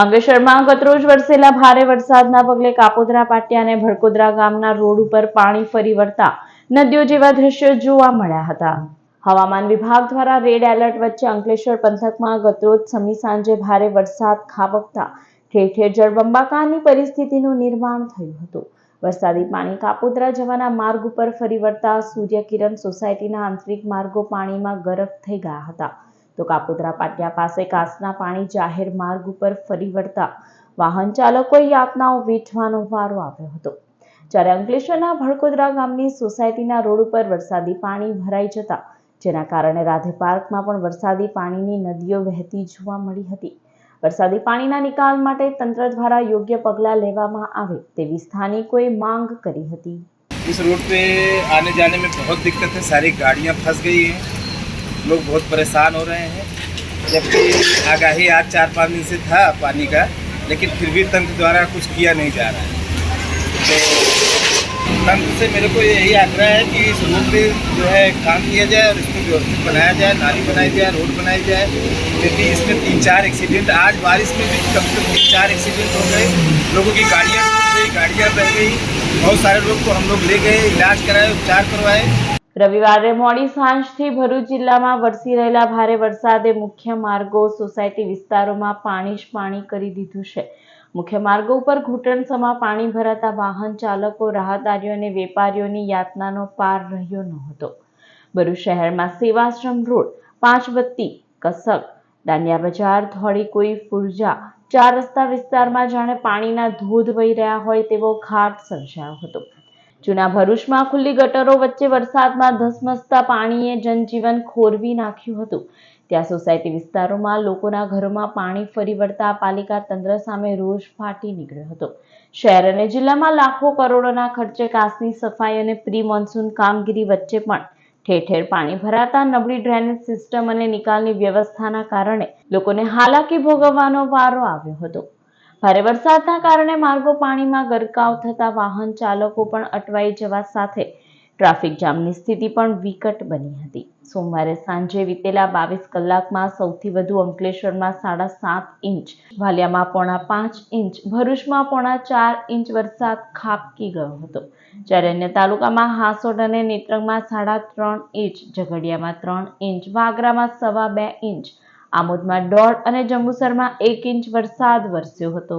અંકલેશ્વરમાં ગતરોજ વરસેલા ભારે વરસાદના પગલે કાપોદરા પાટિયા અને ભડકોદરા ગામના રોડ ઉપર પાણી ફરી વળતા નદીઓ જેવા દ્રશ્યો જોવા મળ્યા હતા. હવામાન વિભાગ દ્વારા રેડ એલર્ટ વચ્ચે અંકલેશ્વર પંથકમાં ગતરોજ સમી સાંજે ભારે વરસાદ ખાબકતા ઠેર ઠેર જળબંબાકારની પરિસ્થિતિનું નિર્માણ થયું હતું. વરસાદી પાણી કાપોદરા જવાના માર્ગ ઉપર ફરી વળતા સૂર્યકિરણ સોસાયટીના આંતરિક માર્ગો પાણીમાં ગરક થઈ ગયા હતા. તો કાપોદ્રા પાટિયા પાસે કાચના પાણી જાહેર માર્ગ ઉપર ફરી વળતા વાહન ચાલકોએ યાતનાઓ વેઠવાનો વારો આવ્યો હતો જ્યારે અંકલેશ્વરના ભડકોદરા ગામની સોસાયટીના રોડ ઉપર વરસાદી પાણી ભરાઈ જતા જેના કારણે રાધે પાર્કમાં પણ વરસાદી પાણીની નદીઓ વહેતી જોવા મળી હતી વરસાદી પાણીના નિકાલ માટે તંત્ર દ્વારા યોગ્ય પગલાં લેવામાં આવે તેવી સ્થાનિકોએ માંગ કરી હતી इस रोड पे आने जाने में बहुत दिक्कत है सारी गाड़ियाँ फंस गई हैं लोग बहुत परेशान हो रहे हैं। जबकि आगाही आज चार पाँच दिन से था पानी का, लेकिन फिर भी तंत्र द्वारा कुछ किया नहीं जा रहा है। तो तंत्र से मेरे को यही आग्रह है कि इस रोड पे जो है काम किया जाए और इसको व्यवस्थित बनाया जाए, नाली बनाई जाए, रोड बनाई जाए। क्योंकि इसमें तीन चार एक्सीडेंट आज बारिश में भी कम से कम तीन चार एक्सीडेंट हो गए। लोगों की गाड़ियाँ गई, गाड़ियाँ बह गई। बहुत सारे लोग को हम लोग ले गए, इलाज कराए, उपचार करवाए। રવિવારે મોડી સાંજથી ભરૂચ જિલ્લામાં વરસી રહેલા ભારે વરસાદે મુખ્ય માર્ગો સોસાયટી વિસ્તારોમાં પાણી જ પાણી કરી દીધું છે. મુખ્ય માર્ગો ઉપર ઘૂંટણસમા પાણી ભરાતા વાહન ચાલકો, રાહદારીઓ અને વેપારીઓની યાતનાનો પાર રહ્યો નહોતો. ભરૂચ શહેરમાં સેવાશ્રમ રોડ પાંચબત્તી કસક દાંડિયા બજાર ધોળી કોઈ ફુરજા ચાર રસ્તા વિસ્તારમાં જાણે પાણીના ધોધ વહી રહ્યા હોય તેવો ઘાટ સર્જાયો હતો. જૂના ભરૂચમાં ખુલ્લી ગટરો વચ્ચે વરસાદમાં ધસમસતા પાણીએ જનજીવન ખોરવી નાખ્યું હતું. ત્યાં સોસાયટી વિસ્તારોમાં લોકોના ઘરોમાં પાણી ફરી વળતા પાલિકા તંત્ર સામે રોષ ફાટી નીકળ્યો હતો. શહેર અને જિલ્લામાં લાખો કરોડોના ખર્ચે કાસની સફાઈ અને પ્રી મોન્સૂન કામગીરી વચ્ચે પણ ઠેર ઠેર પાણી ભરાતા નબળી ડ્રેનેજ સિસ્ટમ અને નિકાલની વ્યવસ્થાના કારણે લોકોને હાલાકી ભોગવવાનો વારો આવ્યો હતો. ભારે વરસાદના કારણે માર્ગો પાણીમાં ગરકાવ થતા વાહન ચાલકો પણ અટવાઈ જવા સાથે ટ્રાફિક જામની સ્થિતિ પણ વિકટ બની હતી. સોમવારે સાંજે વીતેલા બાવીસ કલાકમાં સૌથી વધુ અંકલેશ્વરમાં સાડા સાત ઇંચ, વાલિયામાં પોણા પાંચ ઇંચ, ભરૂચમાં પોણા ચાર ઇંચ વરસાદ ખાબકી ગયો હતો. જ્યારે અન્ય તાલુકામાં હાસોડ અને નેત્રંગમાં સાડા ત્રણ ઇંચ, ઝઘડિયામાં ત્રણ ઇંચ, વાગરામાં સવા બે ઇંચ આમોદમાં દોઢ અને જંબુસરમાં એક ઇંચ વરસાદ વરસ્યો હતો.